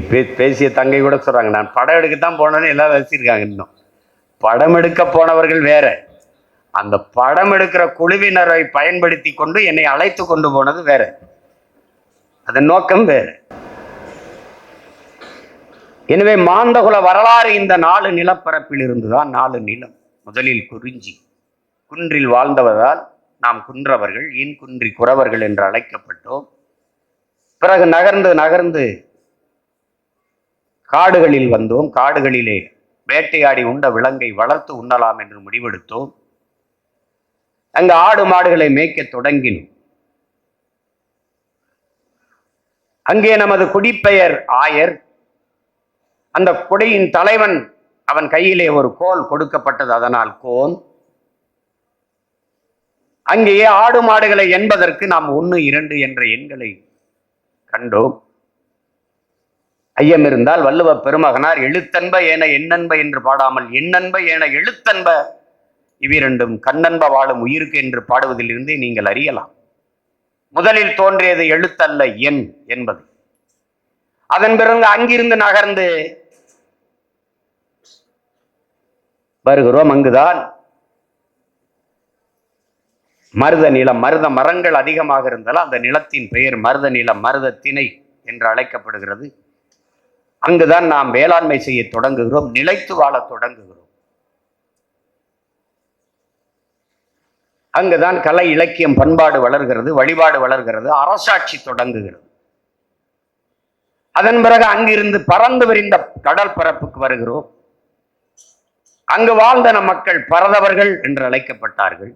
பே பேசிய தங்கை கூட சொல்கிறாங்க நான் படம் எடுக்கத்தான் போனேன்னு எல்லாம் ரசிச்சிருக்காங்க இன்னும். படம் எடுக்க போனவர்கள் வேற. அந்த படம் எடுக்கிற குழுவினரை பயன்படுத்தி கொண்டு என்னை அழைத்து கொண்டு போனது வேற. அதன் நோக்கம் வேற. எனவே மாந்தகுல வரலாறு இந்த நாலு நிலப்பரப்பில் இருந்துதான் நாலு நிலம். முதலில் குறிஞ்சி. குன்றில் வாழ்ந்தவதால் நாம் குன்றவர்கள் ஏன் குன்றி குறவர்கள் என்று அழைக்கப்பட்டோம். பிறகு நகர்ந்து நகர்ந்து காடுகளில் வந்தோம். காடுகளிலே வேட்டையாடி உண்ட விலங்கை வளர்த்து உண்ணலாம் என்று முடிவெடுத்தோம். அங்கு ஆடு மாடுகளை மேய்க்க தொடங்கினோம். அங்கே நமது குடிப்பெயர் ஆயர். அந்த குடியின் தலைவன் அவன் கையிலே ஒரு கோல் கொடுக்கப்பட்டது அதனால் கோன். அங்கேயே ஆடு மாடுகளை என்பதற்கு நாம் ஒன்று இரண்டு என்ற எண்களை கண்டோம். ஐயம் இருந்தால் வள்ளுவ பெருமகனார் எழுத்தன்ப ஏன எண்ணன்ப என்று பாடாமல் எண்ணன்ப ஏன எழுத்தன்ப இவ்விரண்டும் கண்ணன்ப வாழும் உயிருக்கு என்று பாடுவதிலிருந்து நீங்கள் அறியலாம். முதலில் தோன்றியது எழுத்தல்ல எண் என்பது. அதன் பிறகு அங்கிருந்து நகர்ந்து வருகிறோம் அங்குதான். மருத நிலம் மருத மரங்கள் அதிகமாக இருந்தால் அந்த நிலத்தின் பெயர் மருத நிலம் மருத திணை என்று அழைக்கப்படுகிறது. அங்குதான் நாம் வேளாண்மை செய்ய தொடங்குகிறோம் நிலைத்து வாழ தொடங்குகிறோம். அங்குதான் கலை இலக்கியம் பண்பாடு வளர்கிறது வழிபாடு வளர்கிறது அரசாட்சி தொடங்குகிறது. அதன் பிறகு அங்கிருந்து பறந்து விரிந்த கடல் பரப்புக்கு வருகிறோம். அங்கு வாழ்ந்த நம் மக்கள் பரதவர்கள் என்று அழைக்கப்பட்டார்கள்.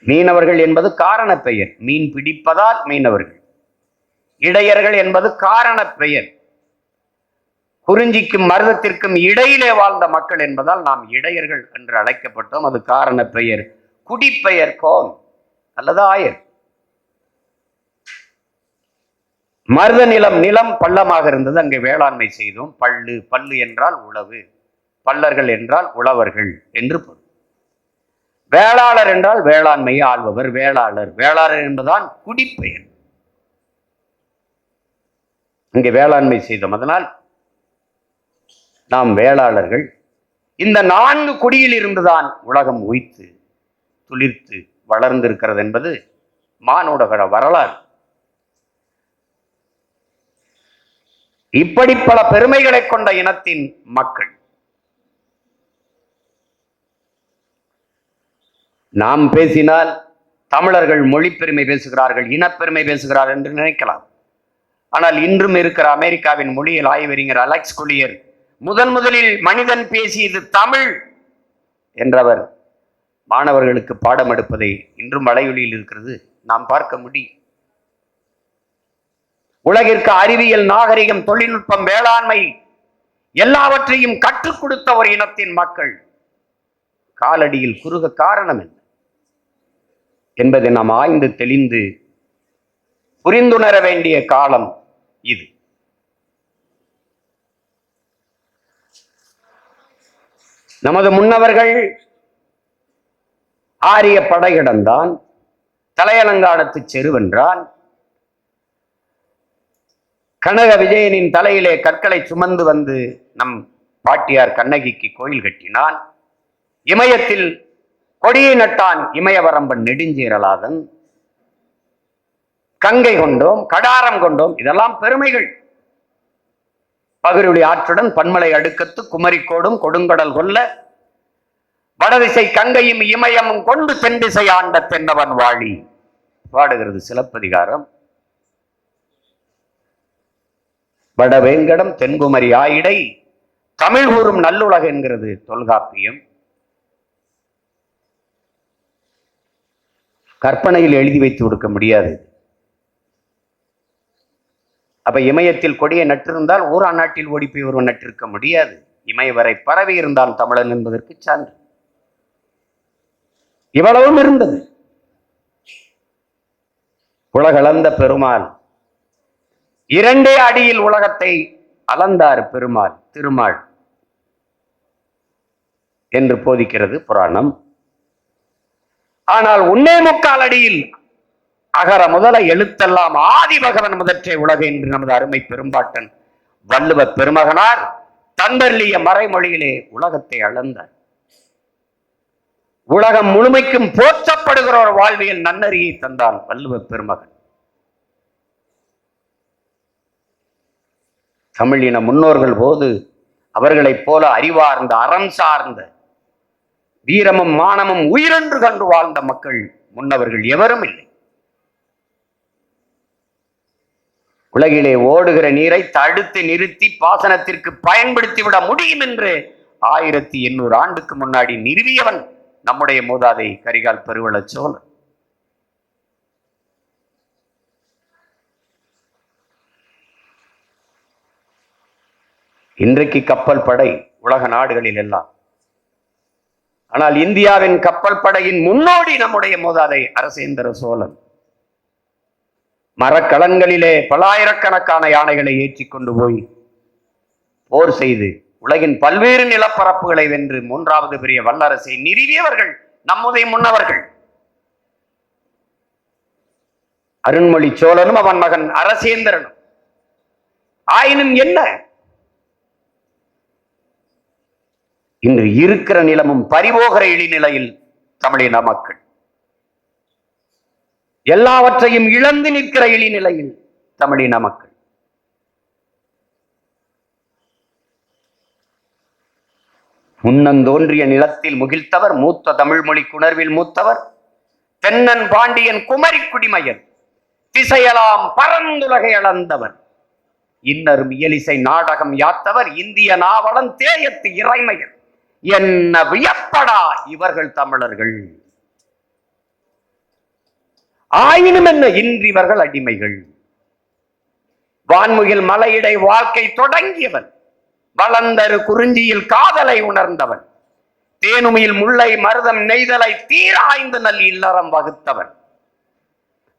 மீனவர்கள் என்பது காரண பெயர். மீன் பிடிப்பதால் மீனவர்கள். இடையர்கள் என்பது காரண பெயர். குறிஞ்சிக்கும் மருதத்திற்கும் இடையிலே வாழ்ந்த மக்கள் என்பதால் நாம் இடையர்கள் என்று அழைக்கப்பட்டோம். அது காரண பெயர். குடிப்பெயர் கோன். அல்லது ஆயர். மருத நிலம் நிலம் பள்ளமாக இருந்தது. அங்கே வேளாண்மை செய்தோம். பள்ளு பல்லு என்றால் உழவு. பல்லர்கள் என்றால் உழவர்கள் என்று பொருள். வேளாளர் என்றால் வேளாண்மையை ஆள்பவர். வேளாளர். வேளாளர் என்பதுதான் குடிப்பெயர். இங்கே வேளாண்மை செய்தோம். அதனால் நாம் வேளாளர்கள் இந்த நான்கு குடியில் இருந்துதான் உலகம் உய்த்து துளிர்த்து வளர்ந்திருக்கிறது என்பது மானுடகர வரலாறு. இப்படி பல பெருமைகளை கொண்ட இனத்தின் மக்கள் நாம் பேசினால் தமிழர்கள் மொழி பெருமை பேசுகிறார்கள் இனப்பெருமை பேசுகிறார்கள் என்று நினைக்கலாம். ஆனால் இன்றும் இருக்கிற அமெரிக்காவின் மொழியில் ஆய்வறிஞர் அலெக்ஸ் குலியர் முதன் முதலில் மனிதன் பேசியது தமிழ் என்றவர் மாணவர்களுக்கு பாடம் எடுப்பதை இன்றும் வலையொலியில் இருக்கிறது. நாம் பார்க்க முடியும் உலகிற்கு அறிவியல் நாகரிகம் தொழில்நுட்பம் வேளாண்மை எல்லாவற்றையும் கற்றுக் கொடுத்த ஒரு இனத்தின் மக்கள் காலடியில் குறுக காரணம் என்ன என்பதை நாம் ஆய்ந்து தெளிந்து புரிந்துணர வேண்டிய காலம் இது. நமது முன்னவர்கள் ஆரிய படையிடந்தான் தலையலங்காடத்து செருவென்றான் கனக விஜயனின் தலையிலே கற்களை சுமந்து வந்து நம் பாட்டியார் கண்ணகிக்கு கோயில் கட்டினான். இமயத்தில் கொடியை நட்டான் இமயவரம்பன் நெடுஞ்சீரலாதன். கங்கை கொண்டோம் கடாரம் கொண்டோம் இதெல்லாம் பெருமைகள். பகிருளி ஆற்றுடன் பன்மலை அடுக்கத்து குமரிக்கோடும் கொடுங்கடல் கொல்ல வடதிசை கங்கையும் இமயமும் கொண்டு தென்திசை ஆண்ட தென்னவன் வாழி. பாடுகிறது சிலப்பதிகாரம். வடவேங்கடம் தென்குமரி ஆயிடை தமிழ் கூறும் நல்லுலக என்கிறது தொல்காப்பியம். கற்பனையில் எழுதி வைத்து கொடுக்க முடியாது. அப்ப இமயத்தில் கொடியை நட்டிருந்தால் ஊரா நாட்டில் ஓடி போய் ஒருவன் நட்டிருக்க முடியாது. இமய வரை பரவி இருந்தான் தமிழன் என்பதற்கு சான்று. இவ்வளவும் இருந்தது. உலகளந்த பெருமாள். இரண்டே அடியில் உலகத்தை அளந்தார் பெருமாள் திருமால். என்று போதிக்கிறது புராணம். ஆனால் உன்னே முக்கால் அடியில் அகர முதல எழுத்தெல்லாம் ஆதிபகவன் முதற்றே உலகு என்று நமது அருமை பெரும்பாட்டன் வள்ளுவ பெருமகனார் தந்தர்லிய மறைமொழியிலே உலகத்தை அளந்தார். உலகம் முழுமைக்கும் போற்றப்படுகிற ஒரு வாழ்வியல் நன்னறியை தந்தான் வள்ளுவ பெருமகன். தமிழின முன்னோர்கள் போது அவர்களைப் போல அறிவார்ந்த அறம் சார்ந்த வீரமும் மானமும் உயிரென்று கண்டு வாழ்ந்த மக்கள் முன்னவர்கள் எவரும் இல்லை. உலகிலே ஓடுகிற நீரை தடுத்து நிறுத்தி பாசனத்திற்கு பயன்படுத்தி விட முடியும் என்று ஆயிரத்தி எண்ணூறு ஆண்டுக்கு முன்னாடி நிறுவியவன் நம்முடைய மூதாதை கரிகால் பெருவளச் சோழன் இன்றைக்கு கப்பல் படை உலக நாடுகளில் எல்லாம். ஆனால் இந்தியாவின் கப்பல் படையின் முன்னோடி நம்முடைய மூதாதை அரசேந்திர சோழன். மரக்கலன்களிலே பலாயிரக்கணக்கான யானைகளை ஏற்றி கொண்டு போய் போர் செய்து உலகின் பல்வேறு நிலப்பரப்புகளை வென்று மூன்றாவது பெரிய வல்லரசை நிறுவியவர்கள் நம்முடைய முன்னவர்கள். அருண்மொழி சோழனும் அவன் மகன் அரசேந்திரனும். ஆயினும் என்ன? இன்று இருக்கிற நிலமும் பரிவோகிற இழிநிலையில் தமிழின மக்கள். எல்லாவற்றையும் இழந்து நிற்கிற இழிநிலையில் தமிழின மக்கள். முன்னந்தோன்றிய நிலத்தில் முகிழ்த்தவர் மூத்த தமிழ் மொழி குணர்வில் மூத்தவர் தென்னன் பாண்டியன் குமரி குடிமையன் திசையலாம் பரந்துலகை அளந்தவர். இன்னரும் இயலிசை நாடகம் யாத்தவர் இந்திய நாவலன் தேயத்து இறைமையர் என்ன வியப்படா இவர்கள் தமிழர்கள். ஆயினும் என்ன? இன்றிவர்கள் அடிமைகள். வான்முகில் மலையிடை வாழ்க்கை தொடங்கியவன். வளர்ந்தரு குறிஞ்சியில் காதலை உணர்ந்தவன். தேனுமையில் முல்லை மருதம் நெய்தலை தீராய்ந்து நல் இல்லறம் வகுத்தவன்.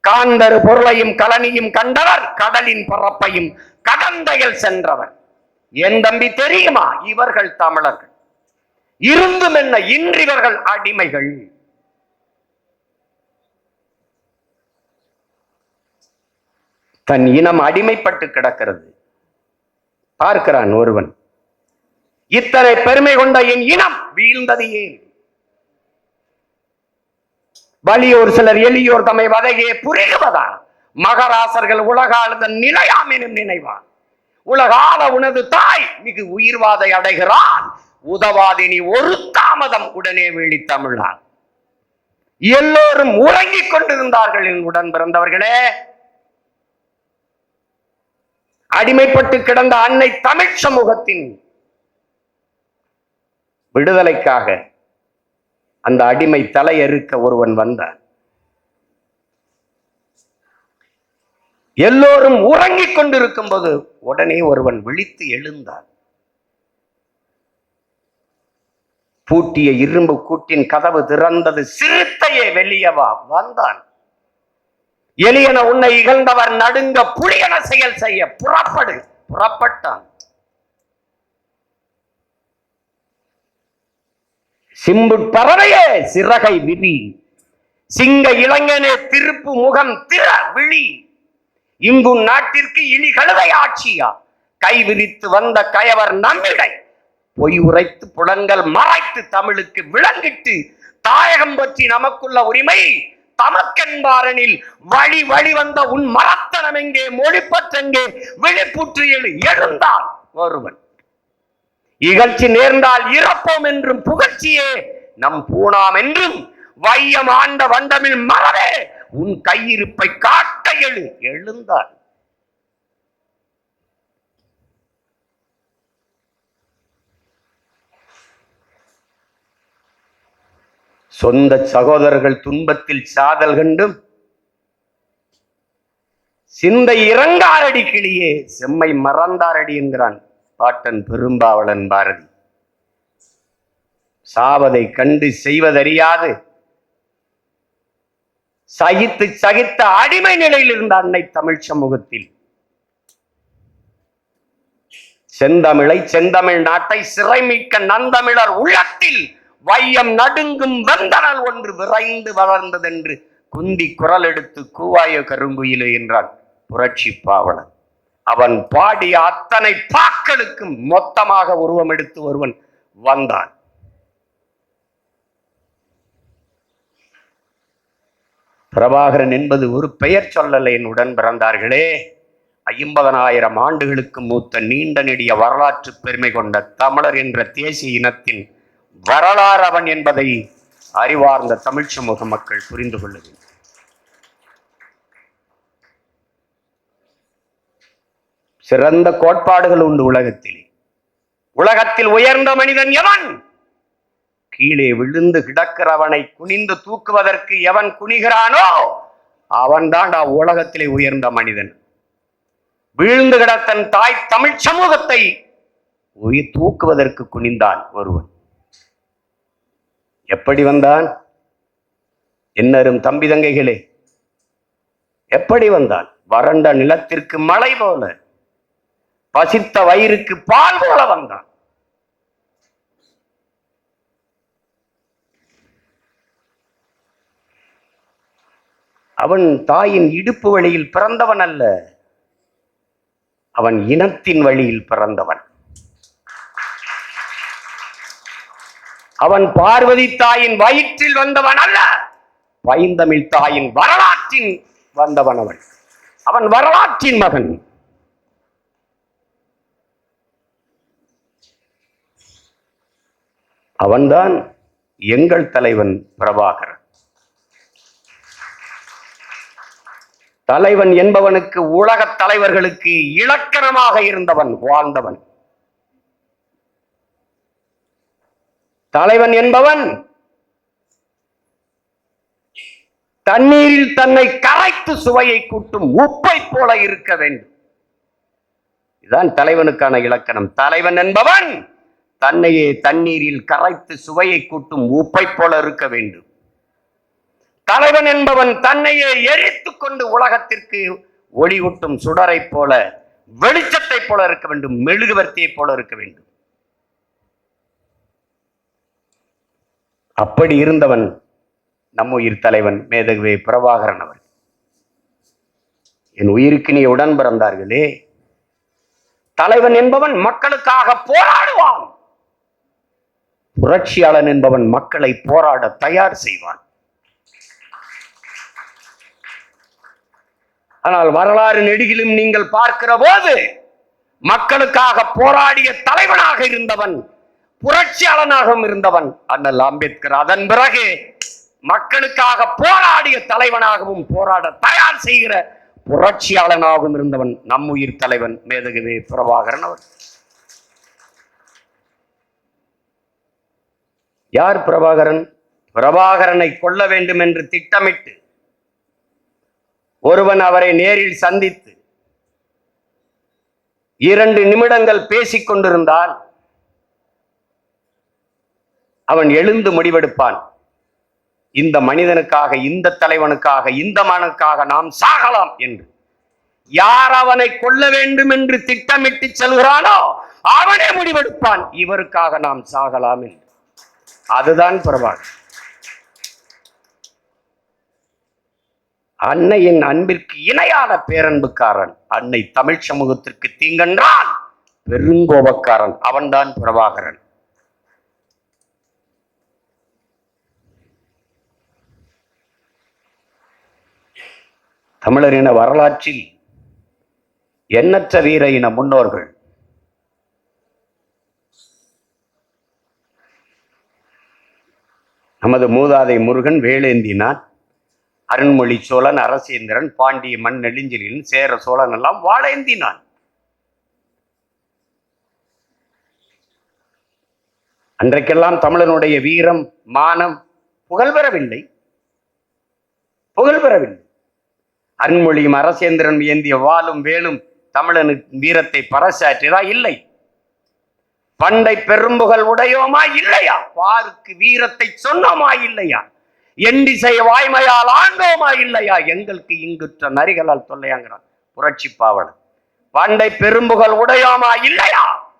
காந்தரு பொருளையும் கலனியும் கண்டவர் கடலின் பரப்பையும் கடந்தையில் சென்றவன். என் தம்பி தெரியுமா? இவர்கள் தமிழர்கள். இருந்தும் என்ன? இன்றிவர்கள் அடிமைகள். தன் இனம் அடிமைப்பட்டு கிடக்கிறது. பார்க்கிறான் ஒருவன். இத்தனை பெருமை கொண்ட என் இனம் வீழ்ந்தது ஏன்? வலியோர் சிலர் எளியோர் தம்மை வதையே புரிகுவதா மகராசர்கள் உலகாளுத நிலையாம் எனும் நினைவான். உலகால உனது தாய் மிகு உயிர்வாதை அடைகிறான். உதவாதினி ஒரு தாமதம் உடனே வீழி தமிழான். எல்லோரும் உறங்கிக் கொண்டிருந்தார்கள் என் உடன் பிறந்தவர்களே. அடிமைப்பட்டு கிடந்த அன்னை தமிழ் சமூகத்தின் விடுதலைக்காக அந்த அடிமை தலையறுக்க ஒருவன் வந்தான். எல்லோரும் உறங்கிக் கொண்டிருக்கும் போது உடனே ஒருவன் விழித்து எழுந்தான். பூட்டிய இரும்பு கூட்டின் கதவு திறந்தது சிறுத்தையே வெளியவா வந்தான். எளியன உன்னை இகழ்ந்தவர் நடுங்க புலியன செயல் செய்ய புறப்படு. புறப்பட்டான். சிம்பு பறவையே சிறகை விரி சிங்க இளைஞனே திருப்பு முகம் திற விழி. இங்கு நாட்டிற்கு இனி கழுதை ஆட்சியா? கை விரித்து வந்த கயவர் நம்மிடை. பொய் உரைத்து புலன்கள் மறைத்து தமிழுக்கு விளங்கிட்டு தாயகம் பற்றி நமக்குள்ள உரிமை தமக்கென்பாரனில் வழி வழி வந்த உன் மரத்தனம் எங்கே? மொழிப்பற்றெங்கே விழிப்புற்று எழுந்தான் ஒருவன். இகழ்ச்சி நேர்ந்தால் இறப்போம் என்றும் புகழ்ச்சியே. நம் பூணாம் என்றும் வையம் ஆண்ட வண்டமில் மறவே உன் கையிருப்பை காட்ட எழு எழுந்தான் சொந்த சகோதரர்கள் துன்பத்தில் சாதல் கண்டும் சிந்தை இறங்காரடி கிளியே செம்மை மறந்தாரடி என்கிறான் பாட்டன் பெரும்பாவளன் பாரதி. சாவதை கண்டு செய்வதறியாது. சகித்து சகித்த அடிமை நிலையில் இருந்த அன்னை தமிழ் சமூகத்தில். செந்தமிழை செந்தமிழ் நாட்டை சிறைமிக்க நந்தமிழர் உள்ளத்தில் வையம் நடுங்கும் வந்தனல் ஒன்று விரைந்து வளர்ந்ததென்று குந்தி குரல் எடுத்து கூவாய கருங்குயிலு என்றான் புரட்சி பாவலன். அவன் பாடிய அத்தனை பாக்களுக்கும் மொத்தமாக உருவம் எடுத்து ஒருவன் வந்தான். பிரபாகரன் என்பது ஒரு பெயர் சொல்லலை என் உடன் பிறந்தார்களே. ஐம்பதனாயிரம் ஆண்டுகளுக்கு மூத்த நீண்ட நெடிய வரலாற்று பெருமை கொண்ட தமிழர் என்ற தேசிய இனத்தின் வரலாறு அவன் என்பதை அறிவார்ந்த தமிழ் சமூக மக்கள் புரிந்து கொள்ள வேண்டும். சிறந்த கோட்பாடுகள் உண்டு உலகத்தில். உலகத்தில் உயர்ந்த மனிதன் எவன்? கீழே விழுந்து கிடக்கிறவனை குனிந்து தூக்குவதற்கு எவன் குனிகிறானோ அவன்தான் உலகத்திலே உயர்ந்த மனிதன். வீழ்ந்து கிடத்தன் தாய் தமிழ் சமூகத்தை உயிர் தூக்குவதற்கு குனிந்தான் ஒருவன். எப்படி வந்தான்? என்னரும் தம்பி தங்கைகளே எப்படி வந்தான்? வறண்ட நிலத்திற்கு மழை போல பசித்த வயிறுக்கு பால் போல வந்தான். அவன் தாயின் இடுப்பு வழியில் பிறந்தவன் அல்ல அவன் இனத்தின் வழியில் பிறந்தவன். அவன் பார்வதி தாயின் வயிற்றில் வந்தவன் அல்ல. பைந்தமிழ் தாயின் வரலாற்றின் வந்தவன் அவன். அவன் வரலாற்றின் மகன். அவன்தான் எங்கள் தலைவன் பிரபாகரன். தலைவன் என்பவனுக்கு உலகத் தலைவர்களுக்கு இலக்கணமாக இருந்தவன் வாழ்ந்தவன். தலைவன் என்பவன் தண்ணீரில் தன்னை கரைத்து சுவையை கூட்டும் உப்பை போல இருக்க வேண்டும். இதுதான் தலைவனுக்கான இலக்கணம். தலைவன் என்பவன் தன்னையே தண்ணீரில் கரைத்து சுவையை கூட்டும் உப்பை போல இருக்க வேண்டும். தலைவன் என்பவன் தன்னையே எரித்துக் கொண்டு உலகத்திற்கு ஒளியூட்டும் சுடரை போல வெளிச்சத்தை போல இருக்க வேண்டும் மெழுகுவர்த்தியை போல இருக்க வேண்டும். அப்படி இருந்தவன் நம் உயிர் தலைவன் மேதகவே பிரபாகரன் அவர்கள். என் உயிருக்கு நீ உடன் பிறந்தார்களே. தலைவன் என்பவன் மக்களுக்காக போராடுவான். புரட்சியாளன் என்பவன் மக்களை போராட தயார் செய்வான். ஆனால் வரலாறு நெடுகிலும் நீங்கள் பார்க்கிற போது மக்களுக்காக போராடிய தலைவனாக இருந்தவன் புரட்சியாளனாகவும் இருந்தவன் அண்ணல் அம்பேத்கர். அதன் பிறகு மக்களுக்காக போராடிய தலைவனாகவும் போராட தயார் செய்கிற புரட்சியாளனாகவும் இருந்தவன் நம் உயிர் தலைவன் மேதகவே பிரபாகரன் அவர். யார் பிரபாகரன்? பிரபாகரனை கொல்ல வேண்டும் என்று திட்டமிட்டு ஒருவன் அவரை நேரில் சந்தித்து இரண்டு நிமிடங்கள் பேசிக் கொண்டிருந்தால் அவன் எழுந்து முடிவெடுப்பான். இந்த மனிதனுக்காக இந்த தலைவனுக்காக இந்த மனுக்காக நாம் சாகலாம் என்று. யார் அவனை கொல்ல வேண்டும் என்று திட்டமிட்டு செல்கிறானோ அவனே முடிவெடுப்பான். இவருக்காக நாம் சாகலாம் என்று. அதுதான் பிரபாகர். அன்னையின் அன்பிற்கு இணையான பேரன்புக்காரன் அன்னை தமிழ் சமூகத்திற்கு தீங்கென்றால் பெருங்கோபக்காரன் அவன்தான் பிரபாகரன். தமிழர் வரலாற்றில் எண்ணற்ற வீர இன முன்னோர்கள். நமது மூதாதை முருகன் வேலேந்தினான் அருண்மொழி சோழன் அரசேந்திரன் பாண்டிய மண் நெடுஞ்செழியன் சேர சோழன் எல்லாம் வாழேந்தினான் அன்றைக்கெல்லாம் தமிழனுடைய வீரம் மானம் புகழ் பெறவில்லை புகழ் பெறவில்லை அருண்மொழியும் அரசேந்திரன் ஏந்திய வாளும் வேலும் தமிழனுக்கு வீரத்தை பறைசாற்றியதா இல்லை. பண்டை பெரும்புகள் உடையோமா? இல்லையா? பாருக்கு வீரத்தை சொன்னோமா? இல்லையா? எண்டிசை வாய்மையால் ஆண்டோமா? இல்லையா? எங்களுக்கு இங்குற்ற நரிகளால் தொல்லையாங்கிறான் புரட்சி பாவலன். பண்டை பெரும்புகள் உடையோமா? இல்லையா?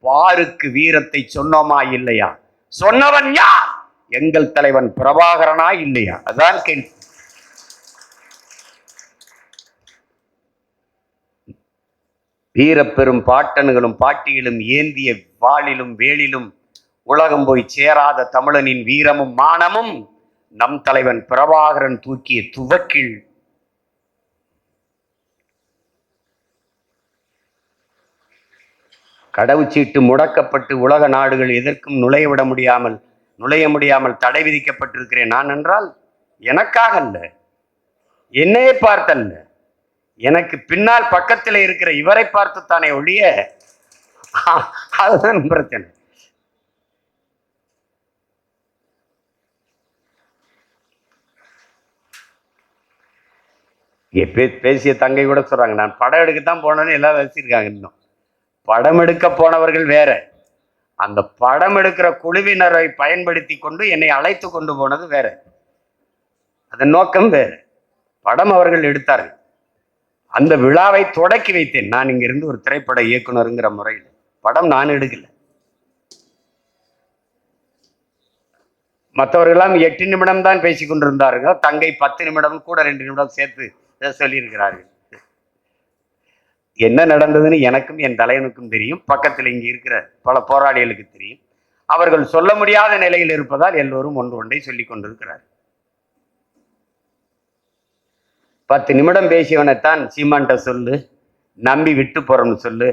பாருக்கு வீரத்தை சொன்னோமா? இல்லையா? சொன்னவன் யார்? எங்கள் தலைவன் பிரபாகரனா? இல்லையா? அதான் கேள்வி. வீரப்பெரும் பாட்டன்களும் பாட்டியிலும் ஏந்திய வாளிலும் வேலிலும் உலகம் போய் சேராத தமிழனின் வீரமும் மானமும் நம் தலைவன் பிரபாகரன் தூக்கிய துவக்கில். கடவுச்சீட்டு முடக்கப்பட்டு உலக நாடுகள் எதற்கும் நுழைய விட முடியாமல் நுழைய முடியாமல் தடை விதிக்கப்பட்டிருக்கிறேன். நான் என்றால் எனக்காக அல்ல என்னையே பார்த்தல்ல. எனக்கு பின்னால் பக்கத்தில் இருக்கிற இவரை பார்த்து தானே ஒழிய அதுதான் பிரச்சனை. இங்க பேசிய தங்கை கூட சொல்றாங்க நான் படம் எடுக்க தான் போனேன்னு எல்லாம் ரசிச்சிருக்காங்க இன்னும். படம் எடுக்க போனவர்கள் வேற. அந்த படம் எடுக்கிற குழுவினரை பயன்படுத்தி கொண்டு என்னை அழைத்து கொண்டு போனது வேற. அதன் நோக்கம் வேற. படம் அவர்கள் எடுத்தார்கள். அந்த விழாவை தொடக்கி வைத்தேன். நான் இங்கிருந்து ஒரு திரைப்பட இயக்குனருங்கிற முறையில். படம் நான் எடுக்கல. மற்றவர்களெல்லாம் எட்டு நிமிடம் தான் பேசி கொண்டிருந்தார்கள். தங்கை பத்து நிமிடம் கூட ரெண்டு நிமிடம் சேர்த்து சொல்லியிருக்கிறார்கள். என்ன நடந்ததுன்னு எனக்கும் என் தலைவனுக்கும் தெரியும். பக்கத்தில் இங்கே இருக்கிற பல போராளிகளுக்கு தெரியும். அவர்கள் சொல்ல முடியாத நிலையில் இருப்பதால் எல்லோரும் ஒன்று ஒன்றை சொல்லிக் கொண்டிருக்கிறார் பத்து நிமிடம் பேசியவனைத்தான் சீமான்ட்ட சொல்லு நம்பி விட்டு போறோம்னு சொல்லு.